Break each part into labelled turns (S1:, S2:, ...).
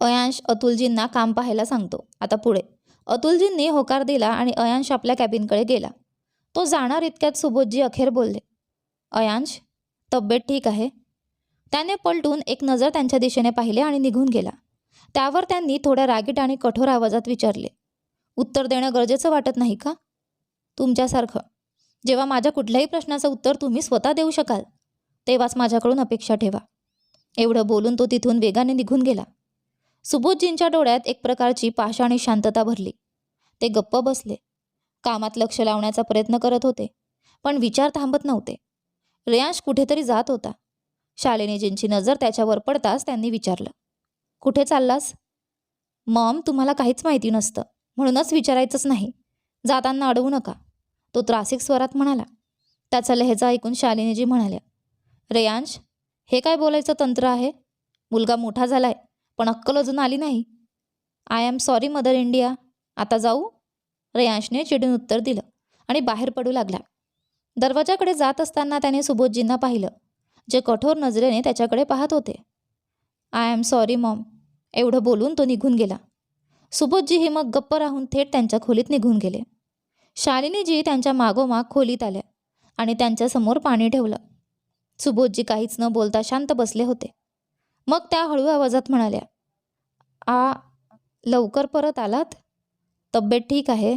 S1: अयांश अतुलजींना काम पाहायला सांगतो. आता पुढे. अतुलजींनी होकार दिला आणि अयांश आपल्या कॅबिनकडे गेला. तो जाणार इतक्यात सुबोधजी अखेर बोलले अयांश तब्येत ठीक आहे? त्याने पलटून एक नजर त्यांच्या दिशेने पाहिले आणि निघून गेला. त्यावर त्यांनी थोड्या रागीट आणि कठोर आवाजात विचारले उत्तर देणं गरजेचं वाटत नाही का? तुमच्यासारखं. जेव्हा माझ्या कुठल्याही प्रश्नाचं उत्तर तुम्ही स्वतः देऊ शकाल तेव्हाच माझ्याकडून अपेक्षा ठेवा. एवढं बोलून तो तिथून वेगाने निघून गेला. सुबोधजींच्या डोळ्यात एक प्रकारची पाषाणी शांतता भरली. ते गप्प बसले. कामात लक्ष लावण्याचा प्रयत्न करत होते पण विचार थांबत नव्हते. रेयांश कुठेतरी जात होता. शालिनीजींची नजर त्याच्यावर पडताच त्यांनी विचारलं कुठे चाललास? मॉम तुम्हाला काहीच माहिती नसतं. म्हणूनच विचारायचंच नाही. जाताना अडवू नका. तो त्रासिक स्वरात म्हणाला. त्याचा लहेजा ऐकून शालिनीजी म्हणाल्या रेयांश हे काय बोलायचं तंत्र आहे? मुलगा मोठा झालाय. पण अक्कल अजून आली नाही. I am sorry Mother India आता जाऊ. रेयांशने चिडून उत्तर दिलं आणि बाहेर पडू लागला. दरवाजाकडे जात असताना त्याने सुबोधजींना पाहिलं जे कठोर नजरेने त्याच्याकडे पाहत होते. आय एम सॉरी मॉम एवढं बोलून तो निघून गेला. सुबोधजी हे मग गप्प राहून थेट त्यांच्या खोलीत निघून गेले. शालिनीजी त्यांच्या मागोमाग खोलीत आल्या आणि त्यांच्यासमोर पाणी ठेवलं. सुबोधजी काहीच न बोलता शांत बसले होते. मग त्या हळू आवाजात म्हणाल्या आ लवकर परत आलात? तब्येत ठीक आहे?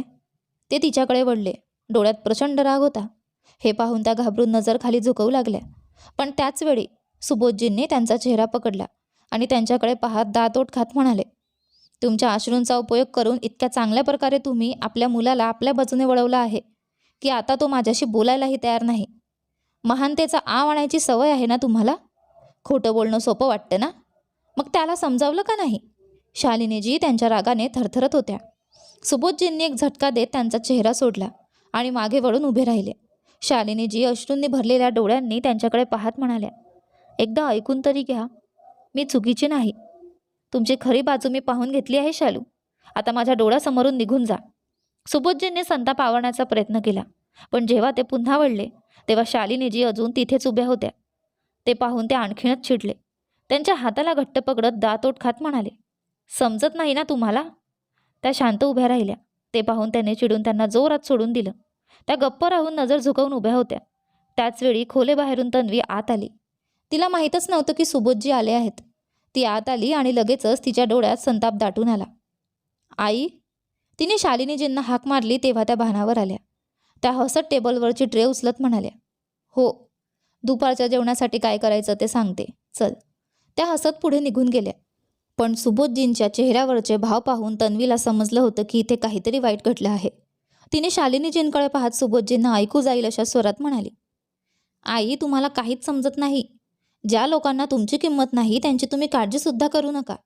S1: ते तिच्याकडे वळले. डोळ्यात प्रचंड राग होता. हे पाहून त्या घाबरून नजर खाली झुकवू लागल्या. पण त्याचवेळी सुबोधजींनी त्यांचा चेहरा पकडला आणि त्यांच्याकडे पाहत दातोट खात म्हणाले तुमच्या अश्रूंचा उपयोग करून इतक्या चांगल्या प्रकारे तुम्ही आपल्या मुलाला आपल्या बाजूने वळवला आहे की आता तो माझ्याशी बोलायलाही तयार नाही. महानतेचा आव आणायची सवय आहे ना तुम्हाला? खोटं बोलणं सोपं वाटतं ना? मग त्याला समजावलं का नाही? शालिनीजी त्यांच्या रागाने थरथरत होत्या. सुबोधजींनी एक झटका देत त्यांचा चेहरा सोडला आणि मागे वळून उभे राहिले. शालिनीजी अश्रूंनी भरलेल्या डोळ्यांनी त्यांच्याकडे पाहत म्हणाल्या एकदा ऐकून तरी घ्या. मी चुकीची नाही. तुमची खरी बाजू मी पाहून घेतली आहे शालू. आता माझ्या डोळ्यासमोरून निघून जा. सुबोधजींनी संताप आवरण्याचा प्रयत्न केला पण जेव्हा ते पुन्हा वळले तेव्हा शालिनीजी अजून तिथेच उभ्या होत्या. ते पाहून ते आणखीनच चिडले. त्यांच्या हाताला घट्ट पकडत दातोट खात म्हणाले समजत नाही ना तुम्हाला? त्या शांत उभ्या राहिल्या. ते पाहून त्याने चिडून त्यांना जोरात सोडून दिलं. त्या गप्प राहून नजर झुकवून उभ्या होत्या. त्याचवेळी खोलेबाहेरून तन्वी आत आली. तिला माहीतच नव्हतं की सुबोधजी आले आहेत. ती आत आली आणि लगेचच तिच्या डोळ्यात संताप दाटून आला. आई? तिने शालिनीजींना हाक मारली तेव्हा त्या भानावर आल्या. त्या हसत टेबलवरची ट्रे उचलत म्हणाल्या हो दुपारच्या जेवणासाठी काय करायचं ते सांगते. चल. त्या हसत पुढे निघून गेल्या. पण सुबोधजींच्या चेहऱ्यावरचे भाव पाहून तन्वीला समजलं होतं की इथे काहीतरी वाईट घडलं आहे. तिने शालिनीजींकडे पाहत सुबोधजींना ऐकू जाईल अशा स्वरात म्हणाली आई तुम्हाला काहीच समजत नाही. ज्या लोकांना तुमची किंमत नाही त्यांची तुम्ही काळजीसुद्धा करू नका.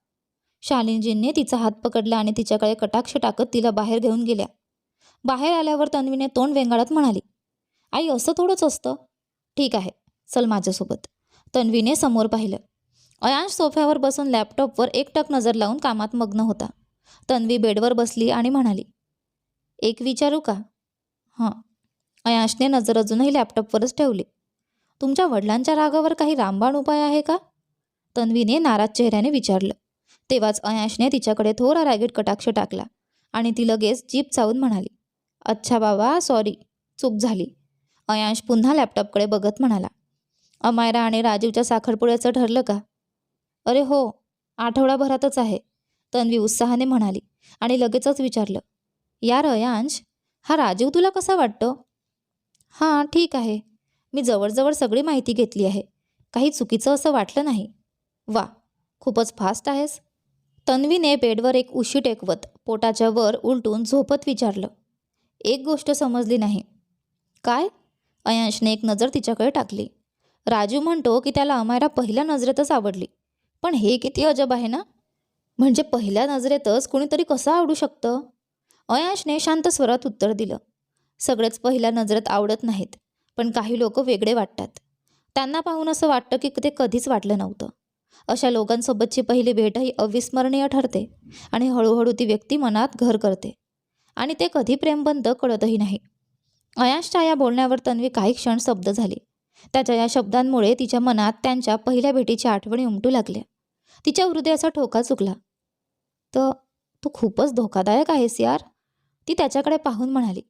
S1: शालिनीजींनी तिचा हात पकडला आणि तिच्याकडे कटाक्ष टाकत तिला बाहेर घेऊन गेल्या. बाहेर आल्यावर तन्वीने तोंड वेंगाळत म्हणाली आई असं थोडंच असतं. ठीक आहे चल माझ्यासोबत. तन्वीने समोर पाहिलं. अयांश सोफ्यावर बसून लॅपटॉपवर एकटक नजर लावून कामात मग्न होता. तन्वी बेडवर बसली आणि म्हणाली एक विचारू का? हां. अयांशने नजर अजूनही लॅपटॉपवरच ठेवली. तुमच्या वडिलांच्या रागावर काही रामबाण उपाय आहे का? तन्वीने नाराज चेहऱ्याने विचारलं. तेव्हाच अयांशने तिच्याकडे थोडा रागीट कटाक्ष टाकला आणि ती लगेच जीप चावून म्हणाली अच्छा बाबा सॉरी चूक झाली. अयांश पुन्हा लॅपटॉपकडे बघत म्हणाला अमायरा आणि राजीवच्या साखरपुड्याचं ठरलं का? अरे हो आठवडाभरातच आहे तन्वी उत्साहाने म्हणाली आणि लगेचच विचारलं. यार अयांश हा राजीव तुला कसा वाटतो? हां ठीक आहे. मी जवळजवळ सगळी माहिती घेतली आहे. काही चुकीचं असं वाटलं नाही. वा खूपच फास्ट आहेस. तन्वीने बेडवर एक उशी टेकवत पोटाच्या वर उलटून झोपत विचारलं. एक गोष्ट समजली नाही. काय? अयांशने एक नजर तिच्याकडे टाकली. राजू म्हणतो की त्याला अमायरा पहिल्या नजरेतच आवडली. पण हे किती अजब आहे ना? म्हणजे पहिल्या नजरेतच कुणीतरी कसं आवडू शकतं? अयाशने शांत स्वरात उत्तर दिलं. सगळेच पहिल्या नजरेत आवडत नाहीत पण काही लोक वेगळे वाटतात. त्यांना पाहून असं वाटतं की ते कधीच वाटलं नव्हतं. अशा लोकांसोबतची पहिली भेटही अविस्मरणीय ठरते आणि हळूहळू ती व्यक्ती मनात घर करते. आणि ते कधी प्रेमबंध कळतही नाही. अयाशच्या या बोलण्यावर तन्वी काही क्षण शब्द झाली. त्याच्या या शब्दांमुळे तिच्या मनात त्यांच्या पहिल्या भेटीची आठवणी उमटू लागल्या. तिच्या हृदयाचा ठोका चुकला. तर तू खूपच धोकादायक आहेस यार ती त्याच्याकडे पाहून म्हणाली.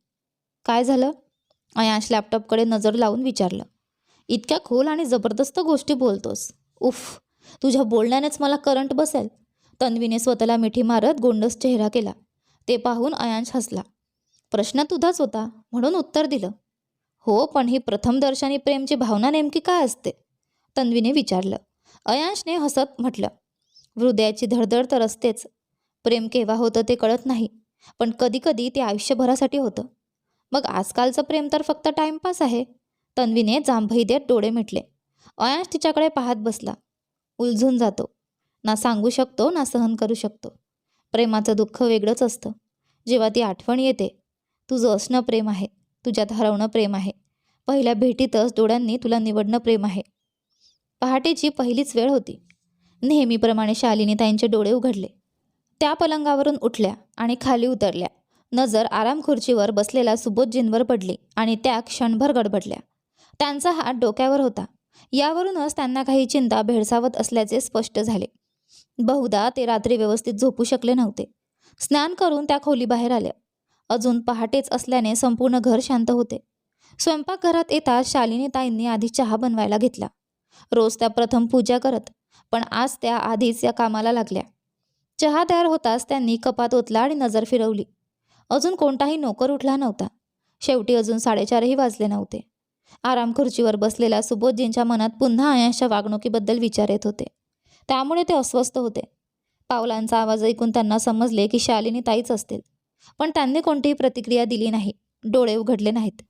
S1: काय झालं? अयांश लॅपटॉपकडे नजर लावून विचारलं. इतक्या खोल आणि जबरदस्त गोष्टी बोलतोस. उफ तुझ्या बोलण्यानेच मला करंट बसेल. तन्वीने स्वतःला मिठी मारत गोंडस चेहरा केला. ते पाहून अयांश हसला. प्रश्न तुझाच होता म्हणून उत्तर दिलं. हो पण ही प्रथमदर्शनी प्रेमची भावना नेमकी काय असते? तन्वीने विचारलं. अयांशने हसत म्हटलं हृदयाची धडधड तर असतेच. प्रेम केव्हा होतं ते कळत नाही पण कधीकधी ते आयुष्यभरासाठी होतं. मग आजकालचं प्रेम तर फक्त टाइमपास आहे. तन्वीने जांभई देत डोळे मिटले. अयांश तिच्याकडे पाहत बसला. उलझून जातो. ना सांगू शकतो ना सहन करू शकतो. प्रेमाचं दुःख वेगळंच असतं. जेव्हा ती आठवण येते तुझं असणं प्रेम आहे. तुझ्यात हरवणं प्रेम आहे. पहिल्या भेटीतच डोळ्यांनी तुला निवडणं प्रेम आहे. पहाटेची पहिलीच वेळ होती. नेहमीप्रमाणे शालिनी ताईंचे डोळे उघडले. त्या पलंगावरून उठल्या आणि खाली उतरल्या. नजर आराम खुर्चीवर बसलेल्या सुबोधजींवर पडली आणि त्या क्षणभर गडबडल्या. त्यांचा हात डोक्यावर होता. यावरूनच त्यांना काही चिंता भेडसावत असल्याचे स्पष्ट झाले. बहुधा ते रात्री व्यवस्थित झोपू शकले नव्हते. स्नान करून त्या खोलीबाहेर आल्या. अजून पहाटेच असल्याने संपूर्ण घर शांत होते. स्वयंपाकघरात येताच शालिनी ताईंनी आधी चहा बनवायला घेतला. रोज त्या प्रथम पूजा करत पण आज त्या आधीच या कामाला लागल्या. चहा तयार होताच त्यांनी कपात ओतला आणि नजर फिरवली. अजून कोणताही नोकर उठला नव्हता. शेवटी अजून साडेचारही वाजले नव्हते. आराम खुर्चीवर बसलेल्या सुबोधजींच्या मनात पुन्हा अयांशच्या वागणुकीबद्दल विचार येत होते. त्यामुळे ते अस्वस्थ होते. पावलांचा आवाज ऐकून त्यांना समजले की शालिनी ताईच असतील. पण त्यांनी कोणतीही प्रतिक्रिया दिली नाही. डोळे उघडले नाहीत.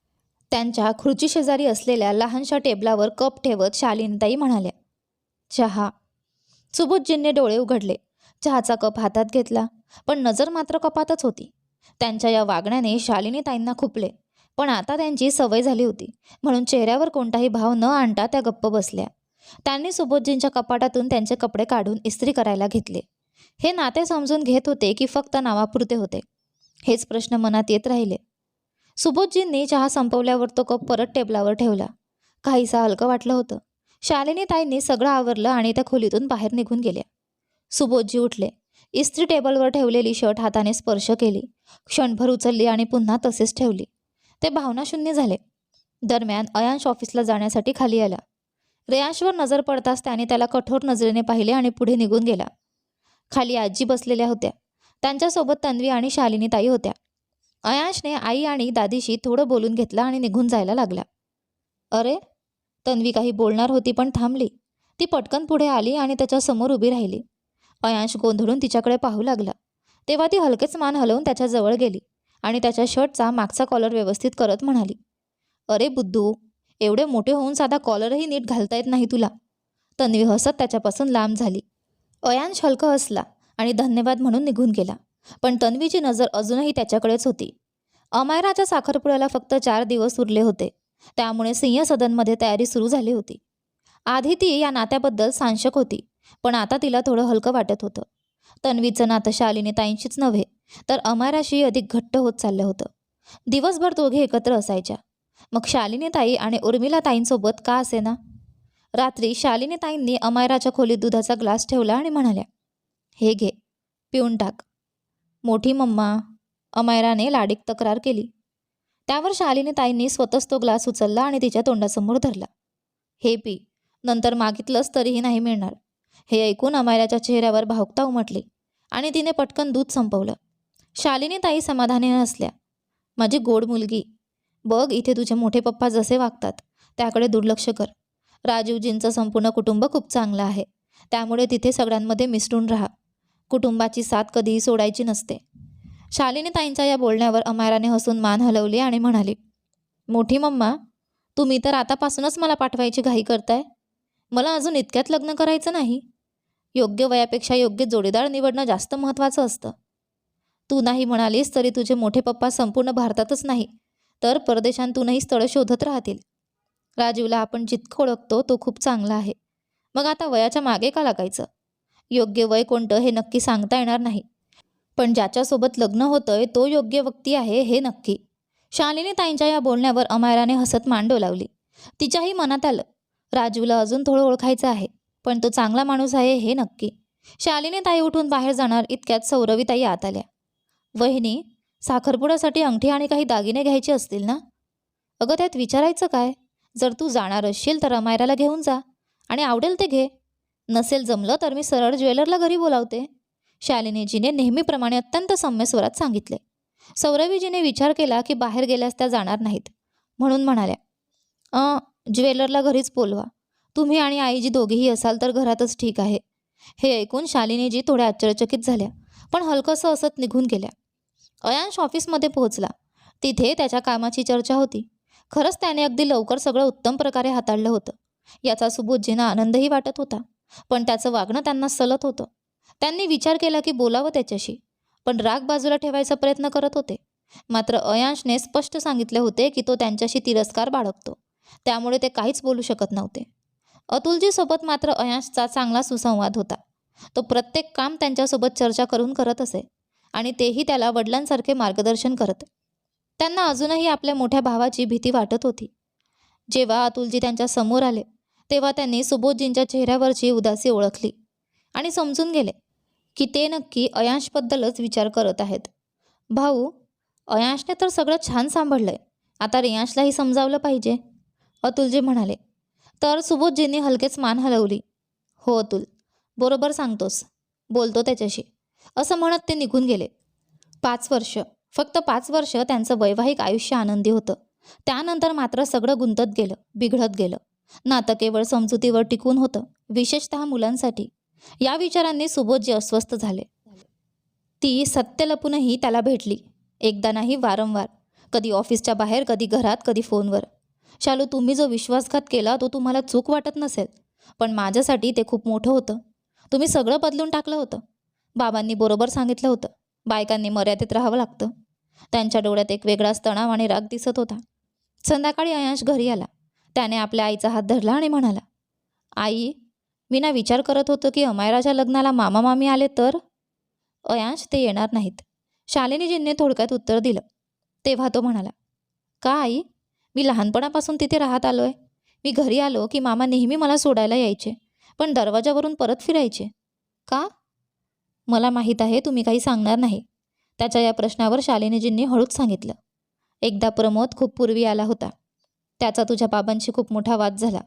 S1: त्यांच्या खुर्ची शेजारी असलेल्या लहानशा टेबलावर कप ठेवत शालिनीताई म्हणाल्या चहा. सुबोधजींनी डोळे उघडले. चहाचा कप हातात घेतला पण नजर मात्र कपातच होती. त्यांच्या या वागण्याने शालिनीताईंना खुपले पण आता त्यांची सवय झाली होती म्हणून चेहऱ्यावर कोणताही भाव न आणता त्या गप्प बसल्या. त्यांनी सुबोधजींच्या कपाटातून त्यांचे कपडे काढून इस्त्री करायला घेतले. हे नाते समजून घेत होते की फक्त नावापुरते होते. हेच प्रश्न मनात येत राहिले. सुबोधजींनी चहा संपवल्यावर तो कप परत टेबलावर ठेवला. काहीसा हलकं वाटलं होतं. शालिनी ताईंनी सगळं आवरलं आणि त्या खोलीतून बाहेर निघून गेल्या. सुबोधजी उठले. इस्त्री टेबलवर ठेवलेली शर्ट हाताने स्पर्श केली. क्षणभर उचलली आणि पुन्हा तसेच ठेवली. ते भावनाशून्य झाले. दरम्यान अयांश ऑफिसला जाण्यासाठी खाली आला. रेयांशवर नजर पडताच त्याने त्याला कठोर नजरेने पाहिले आणि पुढे निघून गेला. खाली आजी बसलेल्या होत्या. त्यांच्यासोबत तन्वी आणि शालिनी ताई होत्या. अयांशने आई आणि दादीशी थोडं बोलून घेतलं आणि निघून जायला लागला अरे तन्वी काही बोलणार होती पण थांबली. ती पटकन पुढे आली आणि त्याच्यासमोर उभी राहिली. अयांश गोंधळून तिच्याकडे पाहू लागला. तेव्हा ती हलकेच मान हलवून त्याच्याजवळ गेली आणि त्याच्या शर्टचा मागचा कॉलर व्यवस्थित करत म्हणाली अरे बुद्धू एवढे मोठे होऊन साधा कॉलरही नीट घालता येत नाही तुला. तन्वी हसत त्याच्यापासून लांब झाली. अयांश हलकं हसला. आणि धन्यवाद म्हणून निघून गेला. पण तन्वीची नजर अजूनही त्याच्याकडेच होती. अमायराच्या साखरपुड्याला फक्त चार दिवस उरले होते. त्यामुळे सिंह सदनमध्ये तयारी सुरू झाली होती. आधी ती या नात्याबद्दल सांशक होती पण आता तिला थोडं हलकं वाटत होतं. तन्वीचं नातं शालिनी ताईंशीच नव्हे तर अमायराशी अधिक घट्ट होत चाललं होतं. दिवसभर दोघे एकत्र असायच्या. मग शालिनी ताई आणि उर्मिला ताईंसोबत का असेना? रात्री शालिनी ताईंनी अमायराच्या खोलीत दुधाचा ग्लास ठेवला आणि म्हणाल्या हे घे. पिऊन टाक. मोठी मम्मा अमायराने लाडीक तक्रार केली. त्यावर शालिनी ताईंनी स्वतःच तो ग्लास उचलला आणि तिच्या तोंडासमोर धरला. हे पी. नंतर मागितलंच तरीही नाही मिळणार. हे ऐकून अमायराच्या चेहऱ्यावर भावुकता उमटली आणि तिने पटकन दूध संपवलं. शालिनी ताई समाधानी नसल्या. माझी गोड मुलगी. बघ इथे तुझे मोठे पप्पा जसे वागतात त्याकडे दुर्लक्ष कर. राजीवजींचं संपूर्ण कुटुंब खूप चांगलं आहे. त्यामुळे तिथे सगळ्यांमध्ये मिसळून राहा. कुटुंबाची साथ कधीही सोडायची नसते. शालिनी ताईंच्या या बोलण्यावर अमायराने हसून मान हलवली आणि म्हणाली मोठी मम्मा तुम्ही तर आतापासूनच मला पाठवायची घाई करताय. मला अजून इतक्यात लग्न करायचं नाही. योग्य वयापेक्षा योग्य जोडीदार निवडणं जास्त महत्त्वाचं असतं. तू नाही म्हणालीस तरी तुझे मोठे पप्पा संपूर्ण भारतातच नाही तर परदेशांतूनही स्थळं शोधत राहतील. राजीवला आपण जितकं ओळखतो तो खूप चांगला आहे. मग आता वयाच्या मागे का लागायचं? योग्य वय कोणतं हे नक्की सांगता येणार नाही. पण ज्याच्यासोबत लग्न होतंय तो योग्य व्यक्ती आहे हे नक्की. शालिनी ताईंच्या या बोलण्यावर अमायराने हसत मांडव लावली. तिच्याही मनात आलं राजूला अजून थोडं ओळखायचं आहे पण तो चांगला माणूस आहे हे नक्की. शालिनी ताई उठून बाहेर जाणार इतक्यात सौरवी ताई आत आल्या. वहिनी साखरपुड्यासाठी अंगठी आणि काही दागिने घ्यायचे असतील ना? अगं त्यात विचारायचं काय? जर तू जाणार असशील तर अमायराला घेऊन जा आणि आवडेल ते घे. नसेल जमलं तर मी सरळ ज्वेलरला घरी बोलावते. शालिनीजीने नेहमीप्रमाणे अत्यंत सौम्य स्वरात सांगितले. सौरवीजीने विचार केला की बाहेर गेल्यास त्या जाणार नाहीत. म्हणून म्हणाल्या अं ज्वेलरला घरीच बोलवा. तुम्ही आणि आईजी दोघेही असाल तर घरातच ठीक आहे. हे ऐकून शालिनीजी थोड्या आश्चर्यचकित झाल्या पण हलकंसं असत निघून गेल्या. अयांश ऑफिसमध्ये पोहोचला. तिथे त्याच्या कामाची चर्चा होती. खरंच त्याने अगदी लवकर सगळं उत्तम प्रकारे हाताळलं होतं. याचा सुबोधजींना आनंदही वाटत होता. पण त्याचं वागणं त्यांना सलत होतं. त्यांनी विचार केला की बोलावं त्याच्याशी पण राग बाजूला ठेवायचा प्रयत्न करत होते. मात्र अयांशने स्पष्ट सांगितले होते की तो त्यांच्याशी तिरस्कार बाळगतो. त्यामुळे ते काहीच बोलू शकत नव्हते. अतुलजीसोबत मात्र अयांशचा चांगला सुसंवाद होता. तो प्रत्येक काम त्यांच्यासोबत चर्चा करून करत असे आणि तेही त्याला वडिलांसारखे मार्गदर्शन करत. त्यांना अजूनही आपल्या मोठ्या भावाची भीती वाटत होती. जेव्हा अतुलजी त्यांच्यासमोर आले तेव्हा त्यांनी सुबोधजींच्या चेहऱ्यावरची उदासी ओळखली आणि समजून गेले की ते नक्की अयांशबद्दलच विचार करत आहेत. भाऊ अयांशने तर सगळं छान सांभाळलंय. आता रियांशलाही समजावलं पाहिजे. अतुलजी म्हणाले. तर सुबोधजींनी हलकेच मान हलवली. हो अतुल. बरोबर सांगतोस. बोलतो त्याच्याशी. असं म्हणत ते निघून गेले. पाच वर्ष. फक्त पाच वर्ष त्यांचं वैवाहिक आयुष्य आनंदी होतं. त्यानंतर मात्र सगळं गुंतत गेलं बिघडत गेलं. नातं केवळ समजुतीवर टिकून होतं विशेषतः मुलांसाठी. या विचारांनी सुबोधजी अस्वस्थ झाले. ती सत्य लपूनही त्याला भेटली. एकदा नाही वारंवार. कधी ऑफिसच्या बाहेर कधी घरात कधी फोनवर. शालू तुम्ही जो विश्वासघात केला तो तुम्हाला चूक वाटत नसेल. पण माझ्यासाठी ते खूप मोठं होतं. तुम्ही सगळं बदलून टाकलं होतं. बाबांनी बरोबर सांगितलं होतं. बायकांनी मर्यादेत राहावं लागतं. त्यांच्या डोळ्यात एक वेगळाच तणाव आणि राग दिसत होता. संध्याकाळी अयांश घरी आला. त्याने आपल्या आईचा हात धरला आणि म्हणाला आई मी ना विचार करत होतो की अमायराच्या लग्नाला मामा मामी आले तर? अयांश ते येणार नाहीत. शालिनीजींनी थोडक्यात उत्तर दिलं. तेव्हा तो म्हणाला का आई? मी लहानपणापासून तिथे राहत आलो आहे मी घरी आलो की मामा नेहमी मला सोडायला यायचे पण दरवाजावरून परत फिरायचे. का? मला माहीत आहे तुम्ही काही सांगणार नाही. त्याच्या या प्रश्नावर शालिनीजींनी हळूच सांगितलं. एकदा प्रमोद खूप पूर्वी आला होता. त्याचा तुझ्या बाबांशी खूप मोठा वाद झाला.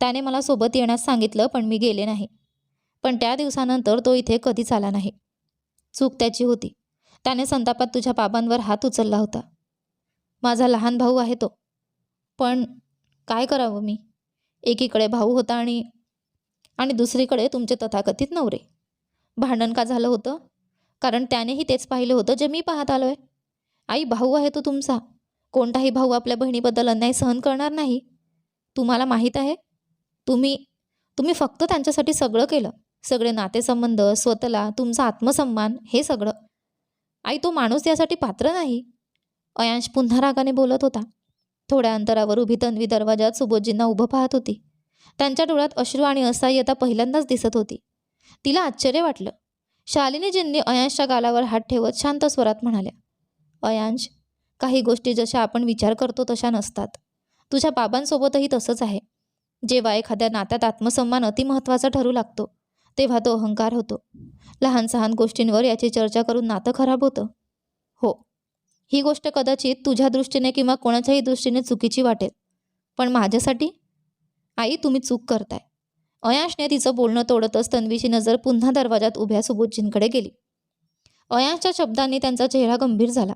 S1: त्याने मला सोबत येण्यास सांगितलं पण मी गेले नाही. पण त्या दिवसानंतर तो इथे कधीच आला नाही. चूक त्याची होती. त्याने संतापात तुझ्या बाबांवर हात उचलला होता. माझा लहान भाऊ आहे तो. पण काय करावं मी? एकीकडे भाऊ होता आणि आणि दुसरीकडे तुमचे तथाकथित नवरे. भांडण का झालं होतं? कारण त्यानेही तेच पाहिलं होतं जे मी पाहत आलो आहे आई भाऊ आहे तो तुमचा. कोणताही भाऊ आपल्या बहिणीबद्दल अन्याय सहन करणार नाही. तुम्हाला माहीत आहे तुम्ही तुम्ही फक्त त्यांच्यासाठी सगळं केलं. सगळे नातेसंबंध स्वतःला तुमचा आत्मसन्मान हे सगळं. आई तो माणूस यासाठी पात्र नाही. अयांश पुन्हा रागाने बोलत होता. थोड्या अंतरावर उभी तन्वी दरवाजात सुबोधजींना उभं पाहत होती. त्यांच्या डोळ्यात अश्रू आणि असहाय्यता पहिल्यांदाच दिसत होती. तिला आश्चर्य वाटलं. शालिनीजींनी अयांशच्या गालावर हात ठेवत शांत स्वरात म्हणाल्या अयांश काही गोष्टी जशा आपण विचार करतो तशा नसतात. तुझ्या बाबांसोबतही तसंच आहे. जेव्हा एखाद्या नात्यात आत्मसन्मान अतिमहत्वाचा ठरू लागतो तेव्हा तो अहंकार होतो. लहान सहान गोष्टींवर याची चर्चा करून नातं खराब होतं. हो ही गोष्ट कदाचित तुझ्या दृष्टीने किंवा कोणाच्याही दृष्टीने चुकीची वाटेल. पण माझ्यासाठी? आई तुम्ही चूक करताय. अयांशने तिचं बोलणं तोडतच तन्वीची नजर पुन्हा दरवाजात उभ्या सुबोधजींकडे गेली. अयांशच्या शब्दांनी त्यांचा चेहरा गंभीर झाला.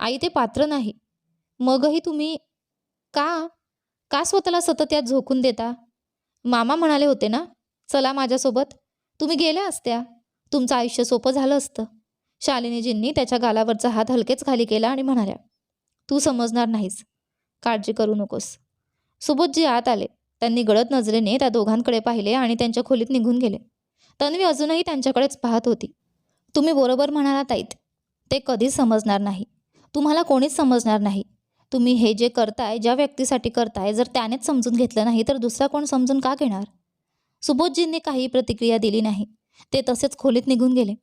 S1: आई ते पात्र नाही. मगही तुम्ही का का स्वतःला सतत यात झोकून देता? मामा म्हणाले होते ना चला माझ्यासोबत. तुम्ही गेल्या असत्या. तुमचं आयुष्य सोपं झालं असतं. शालिनीजींनी त्याच्या गालावरचा हात हलकेच खाली केला आणि म्हणाल्या तू समजणार नाहीस. काळजी करू नकोस. सुबोधजी आत आले. त्यांनी गळत नजरेने त्या दोघांकडे पाहिले आणि त्यांच्या खोलीत निघून गेले. तन्वी अजूनही त्यांच्याकडेच पाहत होती. तुम्ही बरोबर म्हणालात आईत. ते कधीच समजणार नाही. तुम्हाला कोणीच समजणार नाही. तुम्ही हे जे करताय ज्या व्यक्तीसाठी करताय जर त्यानेच समजून घेतलं नाही तर दुसरा कोण समजून का घेणार? सुबोधजींनी काही प्रतिक्रिया दिली नाही. ते तसेच खोलीत निघून गेले.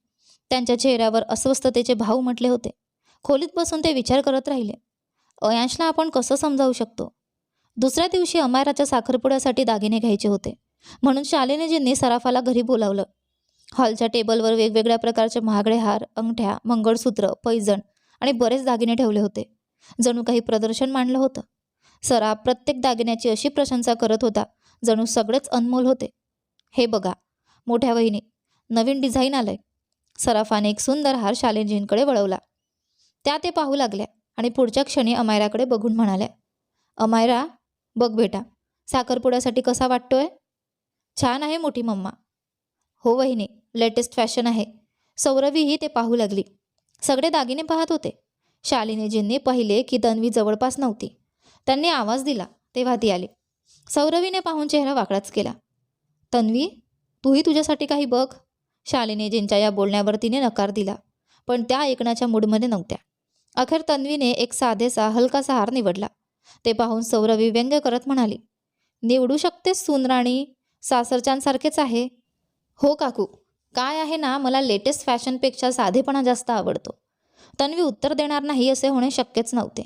S1: त्यांच्या चेहऱ्यावर अस्वस्थतेचे भाव म्हटले होते. खोलीत बसून ते विचार करत राहिले. अयांशला आपण कसं समजावू शकतो? दुसऱ्या दिवशी अमायराच्या साखरपुड्यासाठी दागिने घ्यायचे होते. म्हणून शालिनीजींनी सराफाला घरी बोलावलं. हॉलच्या टेबलवर वेगवेगळ्या प्रकारचे महागडे हार अंगठ्या मंगळसूत्र पैजण आणि बरेच दागिने ठेवले होते. जणू काही प्रदर्शन मांडलं होतं. सराफ प्रत्येक दागिन्याची अशी प्रशंसा करत होता जणू सगळेच अनमोल होते. हे बघा मोठ्या वहिनी नवीन डिझाईन आलंय. सराफाने एक सुंदर हार शालेजींकडे वळवला. त्या ते पाहू लागल्या आणि पुढच्या क्षणी अमायराकडे बघून म्हणाल्या अमायरा बघ बेटा साखरपुड्यासाठी कसा वाटतोय? छान आहे मोठी मम्मा. हो वहिनी लेटेस्ट फॅशन आहे. सौरवीही ते पाहू लागली. सगळे दागिने पाहत होते. शालिनीजींनी पाहिले की तन्वी जवळपास नव्हती. त्यांनी आवाज दिला तेव्हा ती आली. सौरवीने पाहून चेहरा वाकडाच केला. तन्वी तूही तुझ्यासाठी काही बघ. शालिनीजींच्या या बोलण्यावर तिने नकार दिला पण त्या ऐकण्याच्या मूडमध्ये नव्हत्या. अखेर तन्वीने एक साधेसा हलकासा हार निवडला. ते पाहून सौरवी व्यंग्य करत म्हणाली निवडू शकतेस सूनराणी सासरच्यांसारखेच आहे. हो काकू. काय आहे ना मला लेटेस्ट फॅशनपेक्षा साधेपणा जास्त आवडतो. तन्वी उत्तर देणार नाही असे होणे शक्यच नव्हते.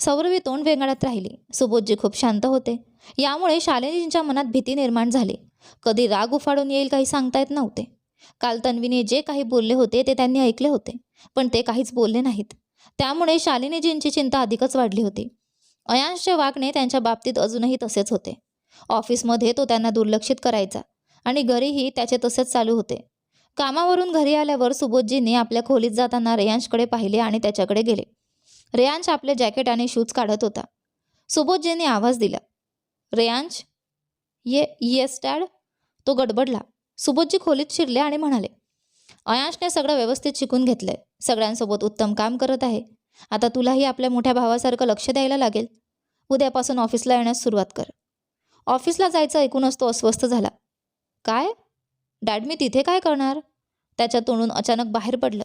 S1: सौरवी तोंड वेंगाळत राहिली. सुबोधजी खूप शांत होते. यामुळे शालिनीजींच्या मनात भीती निर्माण झाली. कधी राग उफाडून येईल काही सांगता येत नव्हते. काल तन्वीने जे काही बोलले होते ते त्यांनी ऐकले होते. पण ते काहीच बोलले नाहीत. त्यामुळे शालिनीजींची चिंता अधिकच वाढली होती. अयांशचे वागणे त्यांच्या बाबतीत अजूनही तसेच होते. ऑफिसमध्ये तो त्यांना दुर्लक्षित करायचा आणि घरीही त्याचे तसेच चालू होते. कामावरून घरी आल्यावर सुबोधजींनी आपल्या खोलीत जाताना रेयांशकडे पाहिले आणि त्याच्याकडे गेले. रेयांश आपले जॅकेट आणि शूज काढत होता. सुबोधजींनी आवाज दिला. रेयांश? ये येस डॅड. तो गडबडला. सुबोधजी खोलीत शिरले आणि म्हणाले अयांशने सगळं व्यवस्थित शिकून घेतलंय. सगळ्यांसोबत उत्तम काम करत आहे. आता तुलाही आपल्या मोठ्या भावासारखं लक्ष द्यायला लागेल. उद्यापासून ऑफिसला येण्यास सुरुवात कर. ऑफिसला जायचं ऐकूनच तो अस्वस्थ झाला. काय? डॅड मी तिथे काय करणार? त्याच्या तोंडून अचानक बाहेर पडलं.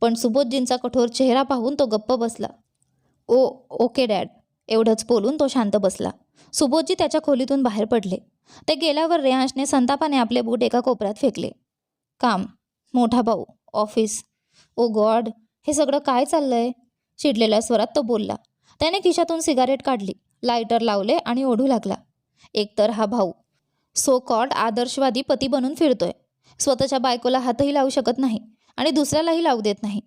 S1: पण सुबोधजींचा कठोर चेहरा पाहून तो गप्प बसला. ओ ओके डॅड एवढंच बोलून तो शांत बसला. सुबोधजी त्याच्या खोलीतून बाहेर पडले. ते गेल्यावर रेहांशने संतापाने आपले बूट एका कोपऱ्यात फेकले. काम मोठा भाऊ ऑफिस. ओ गॉड हे सगळं काय चाललंय? चिडलेल्या स्वरात तो बोलला. त्याने खिशातून सिगारेट काढली. लायटर लावले आणि ओढू लागला. एकतर हा भाऊ सो कॉड आदर्शवादी पती बनून फिरतोय. स्वतःच्या बायकोला हातही लावू शकत नाही आणि दुसऱ्यालाही लावू देत नाही.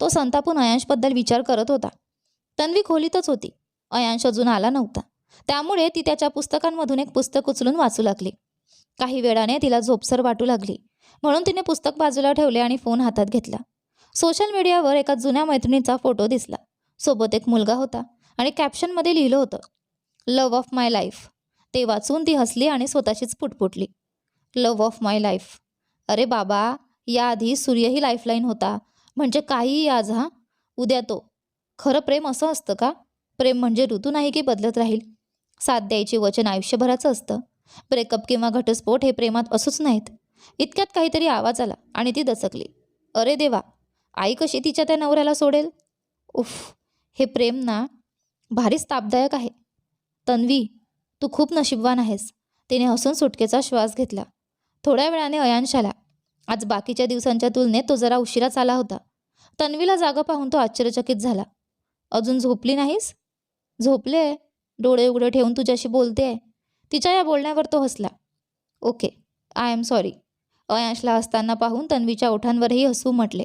S1: तो संतापून अयांशबद्दल विचार करत होता. तन्वी खोलीतच होती. अयांश अजून आला नव्हता. त्यामुळे ती त्याच्या पुस्तकांमधून एक पुस्तक उचलून वाचू लागली. काही वेळाने तिला झोपसर वाटू लागली. म्हणून तिने पुस्तक बाजूला ठेवले आणि फोन हातात घेतला. सोशल मीडियावर एका जुन्या मैत्रिणीचा फोटो दिसला. सोबत एक मुलगा होता आणि कॅप्शनमध्ये लिहिलं होतं लव ऑफ माय लाईफ ते वाचून ती हसली आणि स्वतःशीच पुटपुटली. लव ऑफ माय लाईफ अरे बाबा याआधी सूर्यही लाईफलाईन होता. म्हणजे काहीही आज हा? उद्या तो. खरं प्रेम असं असतं का? प्रेम म्हणजे ऋतू नाही की बदलत राहील. साथ द्यायचे वचन आयुष्यभराचं असतं. ब्रेकअप किंवा घटस्फोट हे प्रेमात असूच नाहीत. इतक्यात काहीतरी आवाज आला आणि ती दचकली. अरे देवा आई कशी तिच्या त्या नवऱ्याला सोडेल? उफ हे प्रेम ना भारीच तापदायक आहे. तन्वी तू खूप नशीबवान आहेस. तिने हसून सुटकेचा श्वास घेतला. थोड्या वेळाने अयांश आला. आज बाकीच्या दिवसांच्या तुलनेत तो जरा उशिराच आला होता. तन्वीला जागा पाहून तो आश्चर्यचकित झाला. अजून झोपली नाहीस? झोपले. डोळे उघडे ठेवून तुझ्याशी बोलते आहे तिच्या या बोलण्यावर तो हसला. ओके. I am sorry. अयांशला हसताना पाहून तन्वीच्या ओठांवरही हसू म्हटले.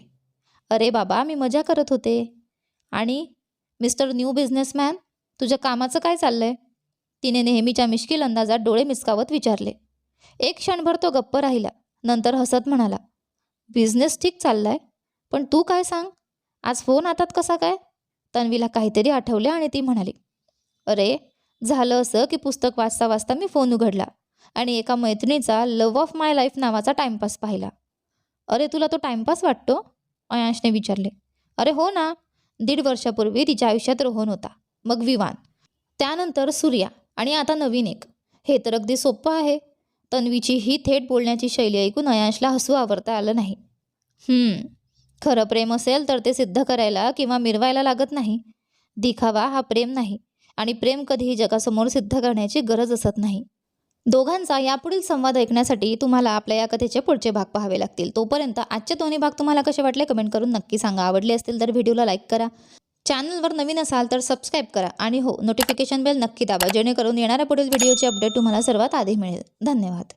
S1: अरे बाबा मी मजा करत होते. आणि मिस्टर न्यू बिझनेसमॅन तुझ्या कामाचं काय चाललंय? तिने नेहमीच्या मिश्किल अंदाजात डोळे मिसकावत विचारले. एक क्षणभर तो गप्प राहिला. नंतर हसत म्हणाला बिझनेस ठीक चाललाय पण तू काय सांग? आज फोन हातात कसा काय? तन्वीला काहीतरी आठवले आणि ती म्हणाली अरे झालं असं की पुस्तक वाचता वाचता मी फोन उघडला आणि एका मैत्रिणीचा लव ऑफ माय लाईफ नावाचा टाइमपास पाहिला. अरे तुला तो टाइमपास वाटतो? अयांशने विचारले अरे हो ना. दीड वर्षापूर्वी तिच्या आयुष्यात रोहन होता. मग विवान. त्यानंतर सूर्या. आणि आता नवीन एक. हे तर अगदी सोपं आहे. तन्वीची ही थेट बोलण्याची शैली ऐकून अयांशला हसू आवरता आलं नाही. खरं प्रेम असेल तर ते सिद्ध करायला किंवा मिरवायला लागत नाही. दिखावा हा प्रेम नाही आणि प्रेम कधीही जगासमोर सिद्ध करण्याची गरज असत नाही. दोघांचा यापुढील संवाद ऐकण्यासाठी तुम्हाला आपल्या या कथेचे पुढचे भाग पाहावे लागतील. तोपर्यंत आजचे दोन्ही भाग तुम्हाला कसे वाटले कमेंट करून नक्की सांगा. आवडले असतील तर व्हिडिओला लाईक करा. चॅनलवर नवीन असाल तर सबस्क्राईब करा आणि हो नोटिफिकेशन बेल नक्की दाबा जेणेकरून येणाऱ्या पुढील व्हिडिओचे अपडेट तुम्हाला सर्वात आधी मिळेल. धन्यवाद.